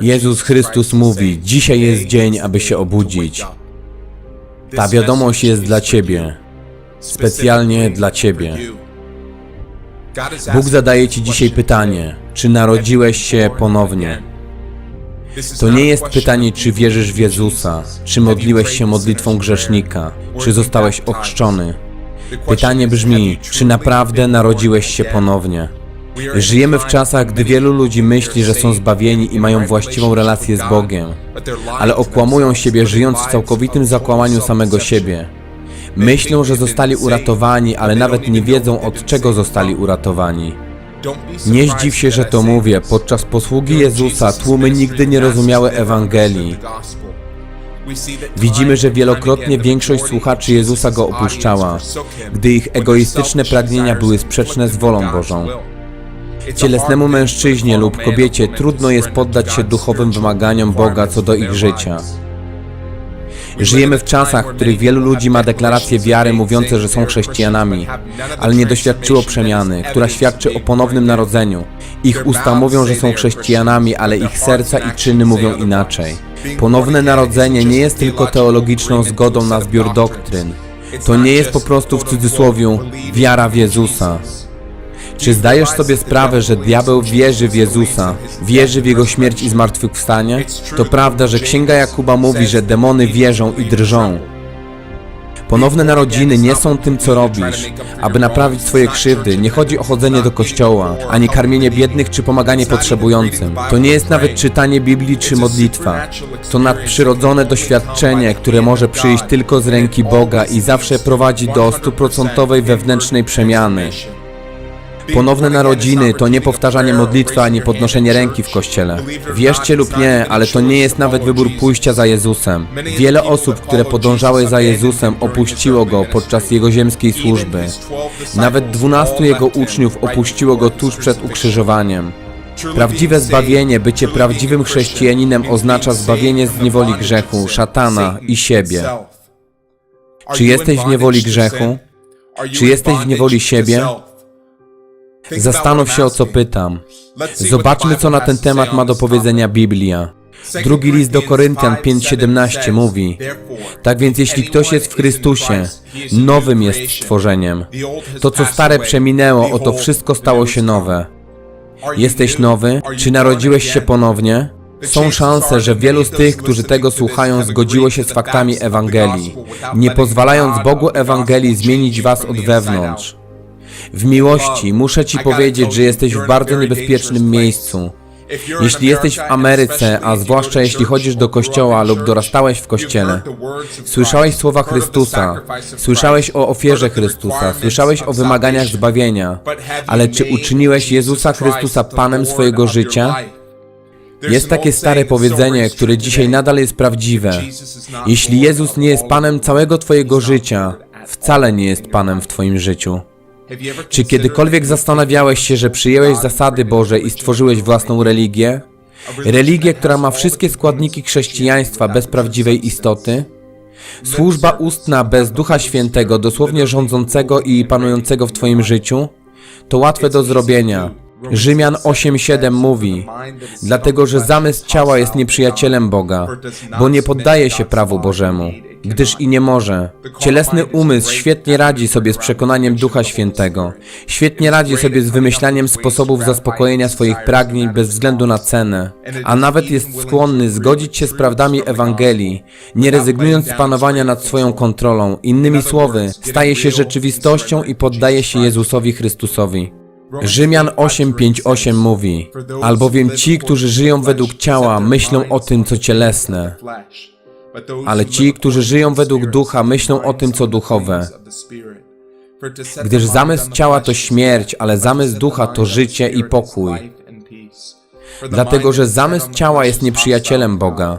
Jezus Chrystus mówi: Dzisiaj jest dzień, aby się obudzić. Ta wiadomość jest dla Ciebie, specjalnie dla Ciebie. Bóg zadaje Ci dzisiaj pytanie: czy narodziłeś się ponownie? To nie jest pytanie, czy wierzysz w Jezusa, czy modliłeś się modlitwą grzesznika, czy zostałeś ochrzczony. Pytanie brzmi, czy naprawdę narodziłeś się ponownie? Żyjemy w czasach, gdy wielu ludzi myśli, że są zbawieni i mają właściwą relację z Bogiem, ale okłamują siebie, żyjąc w całkowitym zakłamaniu samego siebie. Myślą, że zostali uratowani, ale nawet nie wiedzą, od czego zostali uratowani. Nie zdziw się, że to mówię. Podczas posługi Jezusa tłumy nigdy nie rozumiały Ewangelii. Widzimy, że wielokrotnie większość słuchaczy Jezusa go opuszczała, gdy ich egoistyczne pragnienia były sprzeczne z wolą Bożą. Cielesnemu mężczyźnie lub kobiecie trudno jest poddać się duchowym wymaganiom Boga co do ich życia. Żyjemy w czasach, w których wielu ludzi ma deklaracje wiary mówiące, że są chrześcijanami, ale nie doświadczyło przemiany, która świadczy o ponownym narodzeniu. Ich usta mówią, że są chrześcijanami, ale ich serca i czyny mówią inaczej. Ponowne narodzenie nie jest tylko teologiczną zgodą na zbiór doktryn. To nie jest po prostu w cudzysłowie wiara w Jezusa. Czy zdajesz sobie sprawę, że diabeł wierzy w Jezusa, wierzy w Jego śmierć i zmartwychwstanie? To prawda, że Księga Jakuba mówi, że demony wierzą i drżą. Ponowne narodziny nie są tym, co robisz. Aby naprawić swoje krzywdy, nie chodzi o chodzenie do kościoła, ani karmienie biednych czy pomaganie potrzebującym. To nie jest nawet czytanie Biblii czy modlitwa. To nadprzyrodzone doświadczenie, które może przyjść tylko z ręki Boga i zawsze prowadzi do stuprocentowej wewnętrznej przemiany. Ponowne narodziny to nie powtarzanie modlitwy ani podnoszenie ręki w kościele. Wierzcie lub nie, ale to nie jest nawet wybór pójścia za Jezusem. Wiele osób, które podążały za Jezusem, opuściło go podczas jego ziemskiej służby. Nawet dwunastu jego uczniów opuściło go tuż przed ukrzyżowaniem. Prawdziwe zbawienie, bycie prawdziwym chrześcijaninem oznacza zbawienie z niewoli grzechu, szatana i siebie. Czy jesteś w niewoli grzechu? Czy jesteś w niewoli siebie? Zastanów się o co pytam. Zobaczmy, co na ten temat ma do powiedzenia Biblia. Drugi list do Koryntian 5:17 mówi: Tak więc jeśli ktoś jest w Chrystusie, nowym jest stworzeniem. To co stare przeminęło, oto wszystko stało się nowe. Jesteś nowy? Czy narodziłeś się ponownie? Są szanse, że wielu z tych, którzy tego słuchają, zgodziło się z faktami Ewangelii, nie pozwalając Bogu Ewangelii zmienić was od wewnątrz. W miłości muszę Ci powiedzieć, że jesteś w bardzo niebezpiecznym miejscu. Jeśli jesteś w Ameryce, a zwłaszcza jeśli chodzisz do kościoła lub dorastałeś w kościele, słyszałeś słowa Chrystusa, słyszałeś o ofierze Chrystusa, słyszałeś o wymaganiach zbawienia, ale czy uczyniłeś Jezusa Chrystusa Panem swojego życia? Jest takie stare powiedzenie, które dzisiaj nadal jest prawdziwe. Jeśli Jezus nie jest Panem całego Twojego życia, wcale nie jest Panem w Twoim życiu. Czy kiedykolwiek zastanawiałeś się, że przyjęłeś zasady Boże i stworzyłeś własną religię? Religię, która ma wszystkie składniki chrześcijaństwa bez prawdziwej istoty? Służba ustna bez Ducha Świętego, dosłownie rządzącego i panującego w Twoim życiu? To łatwe do zrobienia. Rzymian 8:7 mówi: Dlatego, że zamysł ciała jest nieprzyjacielem Boga, bo nie poddaje się prawu Bożemu, gdyż i nie może. Cielesny umysł świetnie radzi sobie z przekonaniem Ducha Świętego, świetnie radzi sobie z wymyślaniem sposobów zaspokojenia swoich pragnień bez względu na cenę, a nawet jest skłonny zgodzić się z prawdami Ewangelii, nie rezygnując z panowania nad swoją kontrolą. Innymi słowy, staje się rzeczywistością i poddaje się Jezusowi Chrystusowi. Rzymian 8:5-8 mówi: Albowiem ci, którzy żyją według ciała, myślą o tym, co cielesne, ale ci, którzy żyją według ducha, myślą o tym, co duchowe. Gdyż zamysł ciała to śmierć, ale zamysł ducha to życie i pokój. Dlatego, że zamysł ciała jest nieprzyjacielem Boga,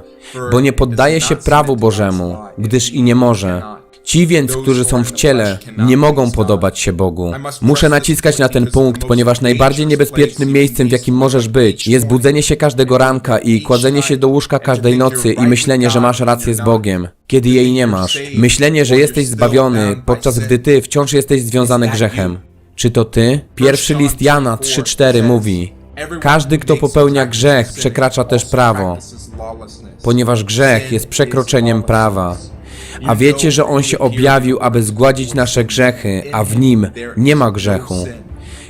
bo nie poddaje się prawu Bożemu, gdyż i nie może. Ci więc, którzy są w ciele, nie mogą podobać się Bogu. Muszę naciskać na ten punkt, ponieważ najbardziej niebezpiecznym miejscem, w jakim możesz być, jest budzenie się każdego ranka i kładzenie się do łóżka każdej nocy i myślenie, że masz rację z Bogiem, kiedy jej nie masz. Myślenie, że jesteś zbawiony, podczas gdy ty wciąż jesteś związany grzechem. Czy to ty? Pierwszy list Jana 3:4 mówi: Każdy, kto popełnia grzech, przekracza też prawo, ponieważ grzech jest przekroczeniem prawa. A wiecie, że On się objawił, aby zgładzić nasze grzechy, a w Nim nie ma grzechu.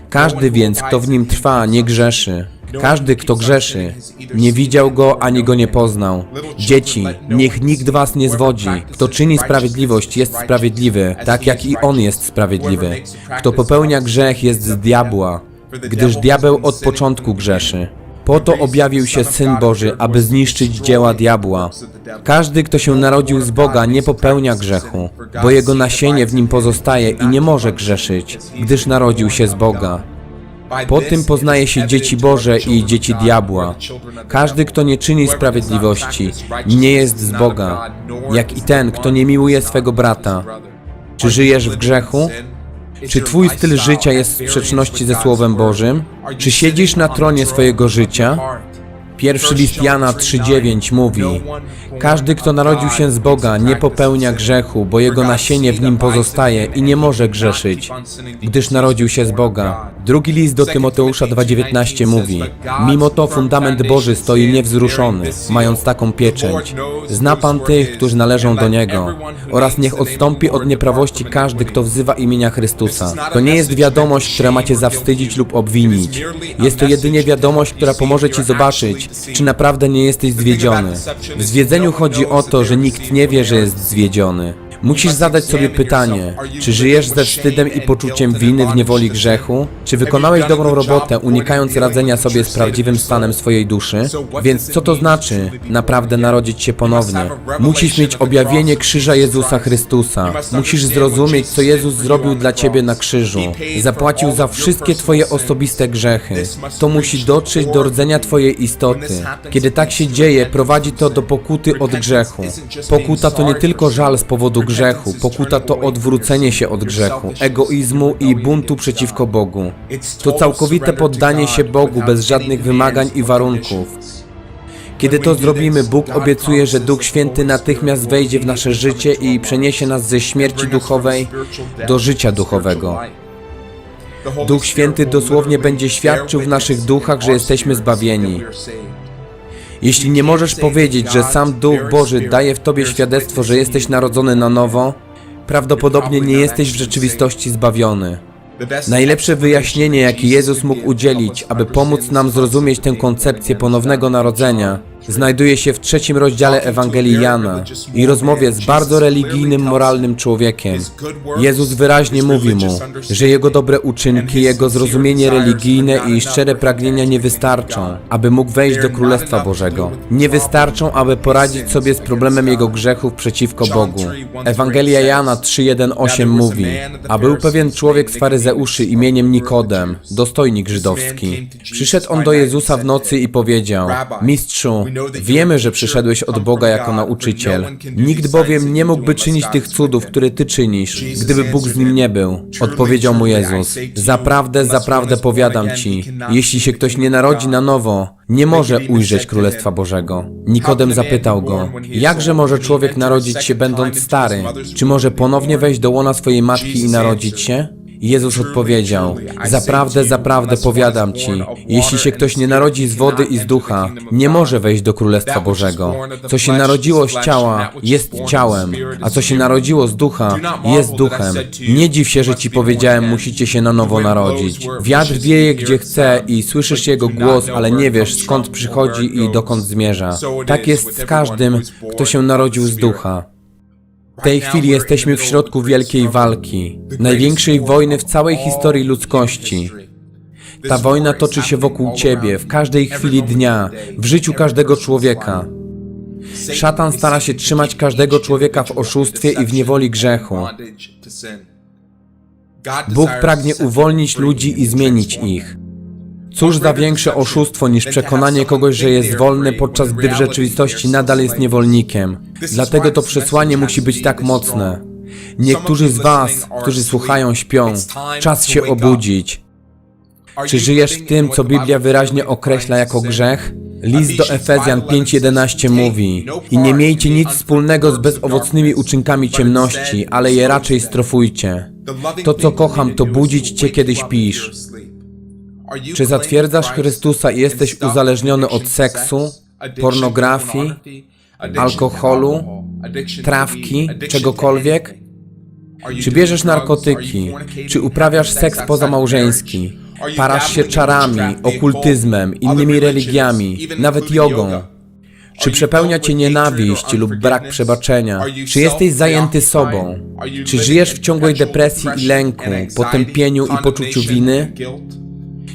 Każdy więc, kto w Nim trwa, nie grzeszy. Każdy, kto grzeszy, nie widział Go ani Go nie poznał. Dzieci, niech nikt was nie zwodzi. Kto czyni sprawiedliwość, jest sprawiedliwy, tak jak i On jest sprawiedliwy. Kto popełnia grzech, jest z diabła, gdyż diabeł od początku grzeszy. Po to objawił się Syn Boży, aby zniszczyć dzieła diabła. Każdy, kto się narodził z Boga, nie popełnia grzechu, bo jego nasienie w nim pozostaje i nie może grzeszyć, gdyż narodził się z Boga. Po tym poznaje się dzieci Boże i dzieci diabła. Każdy, kto nie czyni sprawiedliwości, nie jest z Boga, jak i ten, kto nie miłuje swego brata. Czy żyjesz w grzechu? Czy twój styl życia jest w sprzeczności ze Słowem Bożym? Czy siedzisz na tronie swojego życia? Pierwszy list Jana 3,9 mówi Każdy, kto narodził się z Boga, nie popełnia grzechu, bo jego nasienie w nim pozostaje i nie może grzeszyć, gdyż narodził się z Boga. Drugi list do Tymoteusza 2,19 mówi Mimo to fundament Boży stoi niewzruszony, mając taką pieczęć. Zna Pan tych, którzy należą do Niego oraz niech odstąpi od nieprawości każdy, kto wzywa imienia Chrystusa. To nie jest wiadomość, która macie zawstydzić lub obwinić. Jest to jedynie wiadomość, która pomoże Ci zobaczyć, czy naprawdę nie jesteś zwiedziony. W zwiedzeniu chodzi o to, że nikt nie wie, że jest zwiedziony. Musisz zadać sobie pytanie, czy żyjesz ze wstydem i poczuciem winy w niewoli grzechu? Czy wykonałeś dobrą robotę, unikając radzenia sobie z prawdziwym stanem swojej duszy? Więc co to znaczy naprawdę narodzić się ponownie? Musisz mieć objawienie krzyża Jezusa Chrystusa. Musisz zrozumieć, co Jezus zrobił dla ciebie na krzyżu. Zapłacił za wszystkie twoje osobiste grzechy. To musi dotrzeć do rdzenia twojej istoty. Kiedy tak się dzieje, prowadzi to do pokuty od grzechu. Pokuta to nie tylko żal z powodu grzechu, pokuta to odwrócenie się od grzechu, egoizmu i buntu przeciwko Bogu. To całkowite poddanie się Bogu bez żadnych wymagań i warunków. Kiedy to zrobimy, Bóg obiecuje, że Duch Święty natychmiast wejdzie w nasze życie i przeniesie nas ze śmierci duchowej do życia duchowego. Duch Święty dosłownie będzie świadczył w naszych duchach, że jesteśmy zbawieni. Jeśli nie możesz powiedzieć, że sam Duch Boży daje w tobie świadectwo, że jesteś narodzony na nowo, prawdopodobnie nie jesteś w rzeczywistości zbawiony. Najlepsze wyjaśnienie, jakie Jezus mógł udzielić, aby pomóc nam zrozumieć tę koncepcję ponownego narodzenia, znajduje się w trzecim rozdziale Ewangelii Jana i rozmowie z bardzo religijnym, moralnym człowiekiem. Jezus wyraźnie mówi mu, że jego dobre uczynki, jego zrozumienie religijne i szczere pragnienia nie wystarczą, aby mógł wejść do Królestwa Bożego. Nie wystarczą, aby poradzić sobie z problemem jego grzechów przeciwko Bogu. Ewangelia Jana 3:1-8 mówi: A był pewien człowiek z faryzeuszy imieniem Nikodem, dostojnik żydowski. Przyszedł on do Jezusa w nocy i powiedział: Mistrzu, wiemy, że przyszedłeś od Boga jako nauczyciel. Nikt bowiem nie mógłby czynić tych cudów, które ty czynisz, gdyby Bóg z nim nie był. Odpowiedział mu Jezus: Zaprawdę, zaprawdę powiadam ci, jeśli się ktoś nie narodzi na nowo, nie może ujrzeć Królestwa Bożego. Nikodem zapytał go, jakże może człowiek narodzić się będąc stary? Czy może ponownie wejść do łona swojej matki i narodzić się? Jezus odpowiedział, zaprawdę, zaprawdę powiadam ci, jeśli się ktoś nie narodzi z wody i z ducha, nie może wejść do Królestwa Bożego. Co się narodziło z ciała, jest ciałem, a co się narodziło z ducha, jest duchem. Nie dziw się, że ci powiedziałem, musicie się na nowo narodzić. Wiatr wieje gdzie chce i słyszysz jego głos, ale nie wiesz skąd przychodzi i dokąd zmierza. Tak jest z każdym, kto się narodził z ducha. W tej chwili jesteśmy w środku wielkiej walki, największej wojny w całej historii ludzkości. Ta wojna toczy się wokół ciebie, w każdej chwili dnia, w życiu każdego człowieka. Szatan stara się trzymać każdego człowieka w oszustwie i w niewoli grzechu. Bóg pragnie uwolnić ludzi i zmienić ich. Cóż za większe oszustwo niż przekonanie kogoś, że jest wolny, podczas gdy w rzeczywistości nadal jest niewolnikiem. Dlatego to przesłanie musi być tak mocne. Niektórzy z Was, którzy słuchają, śpią. Czas się obudzić. Czy żyjesz w tym, co Biblia wyraźnie określa jako grzech? List do Efezjan 5:11 mówi: I nie miejcie nic wspólnego z bezowocnymi uczynkami ciemności, ale je raczej strofujcie. To, co kocham, to budzić cię, kiedy śpisz. Czy zatwierdzasz Chrystusa i jesteś uzależniony od seksu, pornografii, alkoholu, trawki, czegokolwiek? Czy bierzesz narkotyki? Czy uprawiasz seks pozamałżeński? Parasz się czarami, okultyzmem, innymi religiami, nawet jogą? Czy przepełnia cię nienawiść lub brak przebaczenia? Czy jesteś zajęty sobą? Czy żyjesz w ciągłej depresji i lęku, potępieniu i poczuciu winy?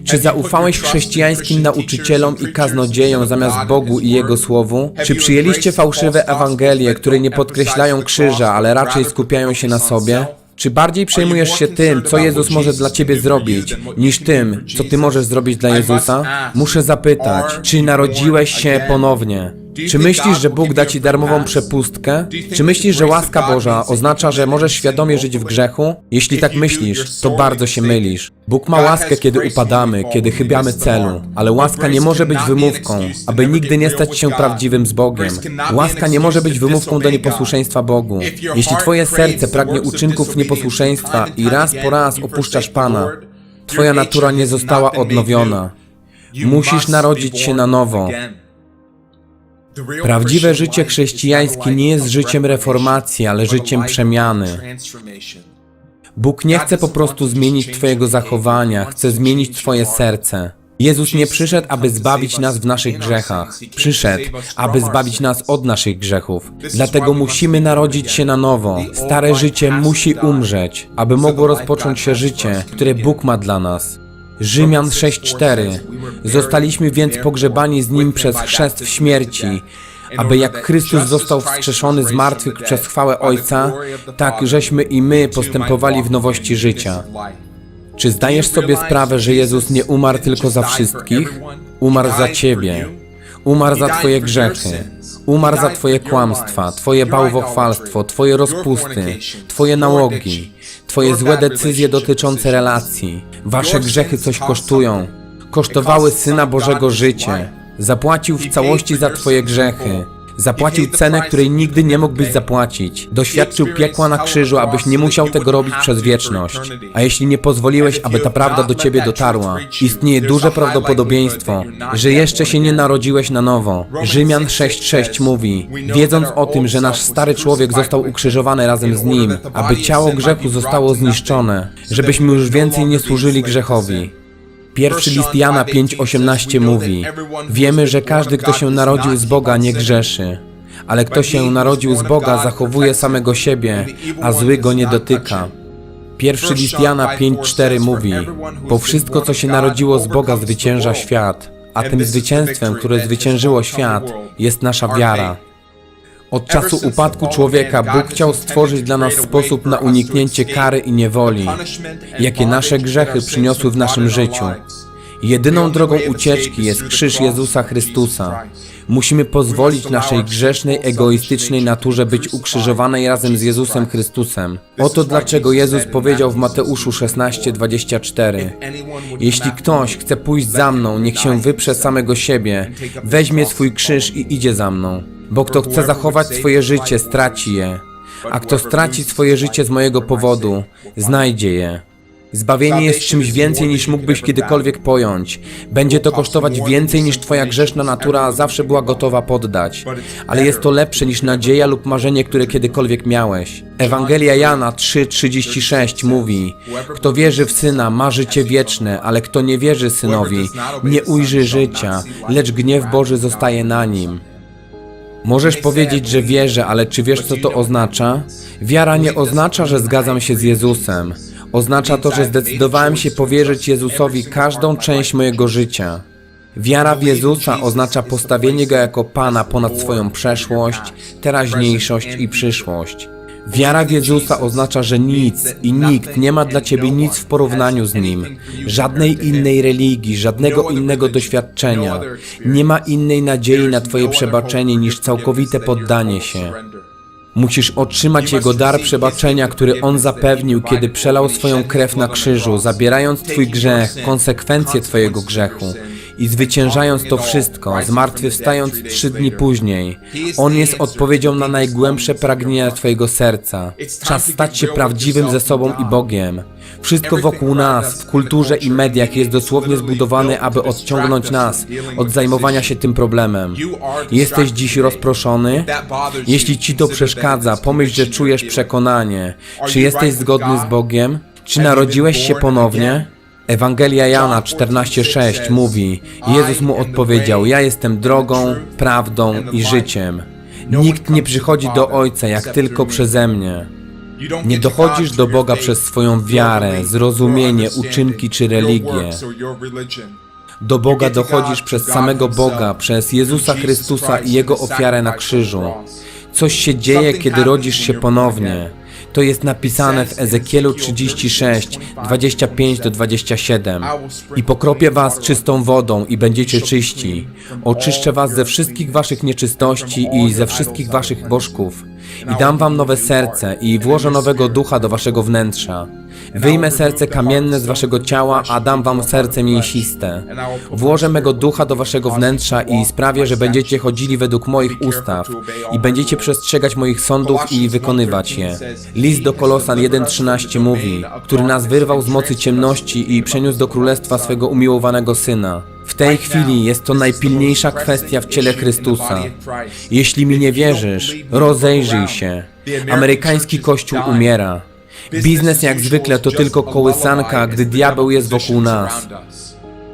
Czy zaufałeś chrześcijańskim nauczycielom i kaznodziejom zamiast Bogu i Jego Słowu? Czy przyjęliście fałszywe Ewangelie, które nie podkreślają krzyża, ale raczej skupiają się na sobie? Czy bardziej przejmujesz się tym, co Jezus może dla ciebie zrobić, niż tym, co ty możesz zrobić dla Jezusa? Muszę zapytać, czy narodziłeś się ponownie? Czy myślisz, że Bóg da ci darmową przepustkę? Czy myślisz, że łaska Boża oznacza, że możesz świadomie żyć w grzechu? Jeśli tak myślisz, to bardzo się mylisz. Bóg ma łaskę, kiedy upadamy, kiedy chybiamy celu, ale łaska nie może być wymówką, aby nigdy nie stać się prawdziwym z Bogiem. Łaska nie może być wymówką do nieposłuszeństwa Bogu. Jeśli twoje serce pragnie uczynków nieposłuszeństwa i raz po raz opuszczasz Pana, twoja natura nie została odnowiona. Musisz narodzić się na nowo. Prawdziwe życie chrześcijańskie nie jest życiem reformacji, ale życiem przemiany. Bóg nie chce po prostu zmienić Twojego zachowania, chce zmienić Twoje serce. Jezus nie przyszedł, aby zbawić nas w naszych grzechach. Przyszedł, aby zbawić nas od naszych grzechów. Dlatego musimy narodzić się na nowo. Stare życie musi umrzeć, aby mogło rozpocząć się życie, które Bóg ma dla nas. Rzymian 6:4 Zostaliśmy więc pogrzebani z Nim przez chrzest w śmierci, aby jak Chrystus został wskrzeszony z martwych przez chwałę Ojca, tak żeśmy i my postępowali w nowości życia. Czy zdajesz sobie sprawę, że Jezus nie umarł tylko za wszystkich? Umarł za Ciebie. Umarł za Twoje grzechy. Umarł za Twoje kłamstwa, Twoje bałwochwalstwo, Twoje rozpusty, Twoje nałogi, Twoje złe decyzje dotyczące relacji. Wasze grzechy coś kosztują. Kosztowały Syna Bożego życie. Zapłacił w całości za Twoje grzechy. Zapłacił cenę, której nigdy nie mógłbyś zapłacić. Doświadczył piekła na krzyżu, abyś nie musiał tego robić przez wieczność. A jeśli nie pozwoliłeś, aby ta prawda do ciebie dotarła, istnieje duże prawdopodobieństwo, że jeszcze się nie narodziłeś na nowo. Rzymian 6:6 mówi: Wiedząc o tym, że nasz stary człowiek został ukrzyżowany razem z nim, aby ciało grzechu zostało zniszczone, żebyśmy już więcej nie służyli grzechowi. Pierwszy list Jana 5:18 mówi: Wiemy, że każdy, kto się narodził z Boga, nie grzeszy, ale kto się narodził z Boga, zachowuje samego siebie, a zły go nie dotyka. Pierwszy list Jana 5:4 mówi: Bo wszystko, co się narodziło z Boga, zwycięża świat, a tym zwycięstwem, które zwyciężyło świat, jest nasza wiara. Od czasu upadku człowieka Bóg chciał stworzyć dla nas sposób na uniknięcie kary i niewoli, jakie nasze grzechy przyniosły w naszym życiu. Jedyną drogą ucieczki jest krzyż Jezusa Chrystusa. Musimy pozwolić naszej grzesznej, egoistycznej naturze być ukrzyżowanej razem z Jezusem Chrystusem. Oto dlaczego Jezus powiedział w Mateuszu 16:24: Jeśli ktoś chce pójść za mną, niech się wyprze samego siebie, weźmie swój krzyż i idzie za mną. Bo kto chce zachować swoje życie, straci je, a kto straci swoje życie z mojego powodu, znajdzie je. Zbawienie jest czymś więcej niż mógłbyś kiedykolwiek pojąć. Będzie to kosztować więcej niż twoja grzeszna natura zawsze była gotowa poddać. Ale jest to lepsze niż nadzieja lub marzenie, które kiedykolwiek miałeś. Ewangelia Jana 3:36 mówi: Kto wierzy w Syna, ma życie wieczne, ale kto nie wierzy Synowi, nie ujrzy życia, lecz gniew Boży zostaje na nim. Możesz powiedzieć, że wierzę, ale czy wiesz, co to oznacza? Wiara nie oznacza, że zgadzam się z Jezusem. Oznacza to, że zdecydowałem się powierzyć Jezusowi każdą część mojego życia. Wiara w Jezusa oznacza postawienie Go jako Pana ponad swoją przeszłość, teraźniejszość i przyszłość. Wiara w Jezusa oznacza, że nic i nikt nie ma dla Ciebie nic w porównaniu z Nim. Żadnej innej religii, żadnego innego doświadczenia. Nie ma innej nadziei na Twoje przebaczenie niż całkowite poddanie się. Musisz otrzymać Jego dar przebaczenia, który On zapewnił, kiedy przelał swoją krew na krzyżu, zabierając Twój grzech, konsekwencje Twojego grzechu I zwyciężając to wszystko, zmartwychwstając trzy dni później, On jest odpowiedzią na najgłębsze pragnienia Twojego serca. Czas stać się prawdziwym ze sobą i Bogiem. Wszystko wokół nas, w kulturze i mediach jest dosłownie zbudowane, aby odciągnąć nas od zajmowania się tym problemem. Jesteś dziś rozproszony? Jeśli ci to przeszkadza, pomyśl, że czujesz przekonanie. Czy jesteś zgodny z Bogiem? Czy narodziłeś się ponownie? Ewangelia Jana 14:6 mówi: Jezus mu odpowiedział: Ja jestem drogą, prawdą i życiem. Nikt nie przychodzi do Ojca jak tylko przeze mnie. Nie dochodzisz do Boga przez swoją wiarę, zrozumienie, uczynki czy religię. Do Boga dochodzisz przez samego Boga, przez Jezusa Chrystusa i Jego ofiarę na krzyżu. Coś się dzieje, kiedy rodzisz się ponownie. To jest napisane w Ezekielu 36, 25 do 27. I pokropię was czystą wodą i będziecie czyści. Oczyszczę was ze wszystkich waszych nieczystości i ze wszystkich waszych bożków. I dam wam nowe serce i włożę nowego ducha do waszego wnętrza. Wyjmę serce kamienne z waszego ciała, a dam wam serce mięsiste. Włożę mego ducha do waszego wnętrza i sprawię, że będziecie chodzili według moich ustaw i będziecie przestrzegać moich sądów i wykonywać je. List do Kolosan 1.13 mówi, który nas wyrwał z mocy ciemności i przeniósł do królestwa swego umiłowanego Syna. Tej chwili jest to najpilniejsza kwestia w ciele Chrystusa. Jeśli mi nie wierzysz, rozejrzyj się. Amerykański kościół umiera. Biznes jak zwykle to tylko kołysanka, gdy diabeł jest wokół nas.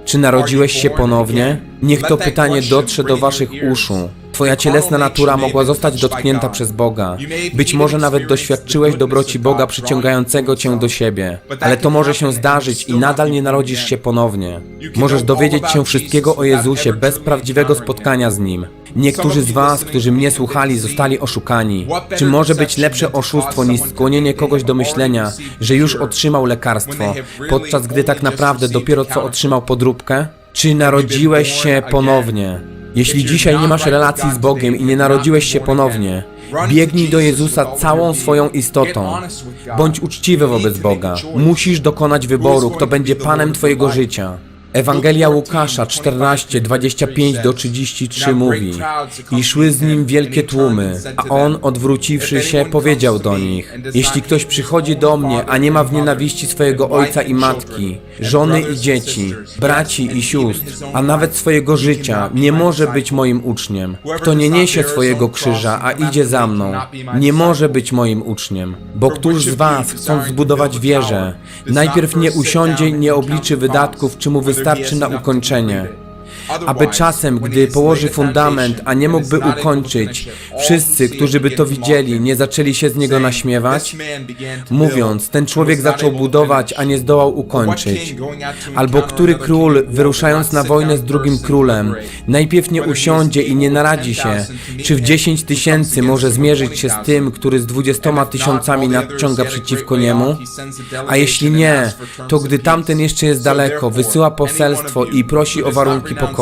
Czy narodziłeś się ponownie? Niech to pytanie dotrze do waszych uszu. Twoja cielesna natura mogła zostać dotknięta przez Boga. Być może nawet doświadczyłeś dobroci Boga przyciągającego cię do siebie. Ale to może się zdarzyć i nadal nie narodzisz się ponownie. Możesz dowiedzieć się wszystkiego o Jezusie bez prawdziwego spotkania z Nim. Niektórzy z was, którzy mnie słuchali, zostali oszukani. Czy może być lepsze oszustwo niż skłonienie kogoś do myślenia, że już otrzymał lekarstwo, podczas gdy tak naprawdę dopiero co otrzymał podróbkę? Czy narodziłeś się ponownie? Jeśli dzisiaj nie masz relacji z Bogiem i nie narodziłeś się ponownie, biegnij do Jezusa całą swoją istotą. Bądź uczciwy wobec Boga. Musisz dokonać wyboru, kto będzie Panem Twojego życia. Ewangelia Łukasza 14, 25 do 33 mówi I szły z nim wielkie tłumy, a on odwróciwszy się powiedział do nich Jeśli ktoś przychodzi do mnie, a nie ma w nienawiści swojego ojca i matki, żony i dzieci, braci i sióstr, a nawet swojego życia, nie może być moim uczniem. Kto nie niesie swojego krzyża, a idzie za mną, nie może być moim uczniem. Bo któż z was, chcąc zbudować wieżę, najpierw nie usiądzie i nie obliczy wydatków, czy mu wystarczy na ukończenie. Aby czasem, gdy położy fundament, a nie mógłby ukończyć, wszyscy, którzy by to widzieli, nie zaczęli się z niego naśmiewać? Mówiąc, ten człowiek zaczął budować, a nie zdołał ukończyć. Albo który król, wyruszając na wojnę z drugim królem, najpierw nie usiądzie i nie naradzi się, czy w dziesięć tysięcy może zmierzyć się z tym, który z dwudziestoma tysiącami nadciąga przeciwko niemu? A jeśli nie, to gdy tamten jeszcze jest daleko, wysyła poselstwo i prosi o warunki pokoju.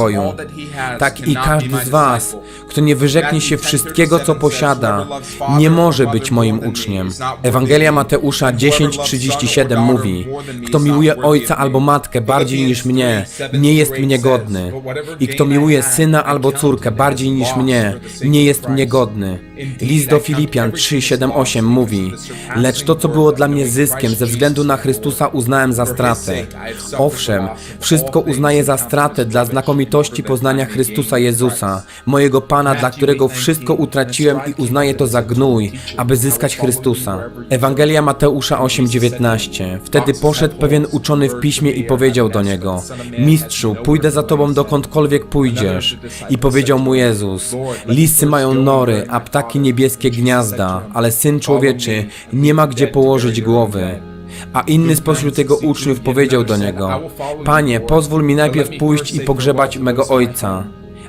Tak i każdy z was, kto nie wyrzeknie się wszystkiego, co posiada, nie może być moim uczniem. Ewangelia Mateusza 10:37 mówi: Kto miłuje ojca albo matkę bardziej niż mnie, nie jest mnie godny. I kto miłuje syna albo córkę bardziej niż mnie, nie jest mnie godny. List do Filipian 3:7-8 mówi: Lecz to, co było dla mnie zyskiem ze względu na Chrystusa, uznałem za stratę. Owszem, wszystko uznaję za stratę dla znakomitości poznania Chrystusa Jezusa, mojego Pana, dla którego wszystko utraciłem i uznaję to za gnój, aby zyskać Chrystusa. Ewangelia Mateusza 8:19. Wtedy poszedł pewien uczony w piśmie i powiedział do niego: Mistrzu, pójdę za tobą dokądkolwiek pójdziesz. I powiedział mu Jezus: Lisy mają nory, a ptaki niebieskie gniazda, ale syn człowieczy nie ma gdzie położyć głowy. A inny spośród jego uczniów powiedział do niego: Panie, pozwól mi najpierw pójść i pogrzebać mego ojca.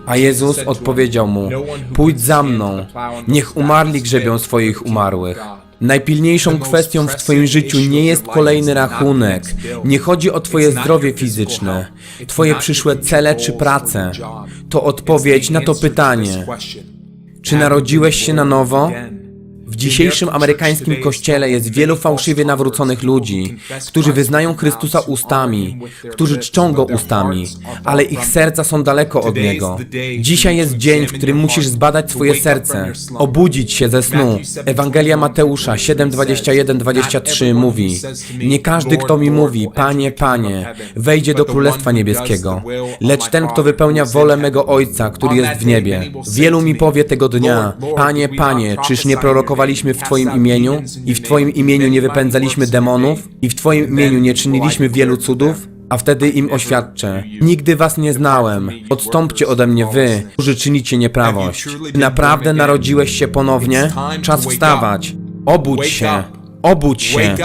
A Jezus odpowiedział mu: Pójdź za mną, niech umarli grzebią swoich umarłych. Najpilniejszą kwestią w Twoim życiu nie jest kolejny rachunek. Nie chodzi o Twoje zdrowie fizyczne, Twoje przyszłe cele czy prace. To odpowiedź na to pytanie. Czy narodziłeś się na nowo? W dzisiejszym amerykańskim kościele jest wielu fałszywie nawróconych ludzi, którzy wyznają Chrystusa ustami, którzy czczą Go ustami, ale ich serca są daleko od Niego. Dzisiaj jest dzień, w którym musisz zbadać swoje serce, obudzić się ze snu. Ewangelia Mateusza 7:21-23 mówi: Nie każdy, kto mi mówi, Panie, Panie, wejdzie do Królestwa Niebieskiego, lecz ten, kto wypełnia wolę mego Ojca, który jest w niebie. Wielu mi powie tego dnia: Panie, Panie, czyż nie prorokowaliśmy w Twoim imieniu i w Twoim imieniu nie wypędzaliśmy demonów i w Twoim imieniu nie czyniliśmy wielu cudów? A wtedy im oświadczę: Nigdy was nie znałem. Odstąpcie ode mnie wy, którzy czynicie nieprawość. Czy naprawdę narodziłeś się ponownie? Czas wstawać. Obudź się. Obudź się.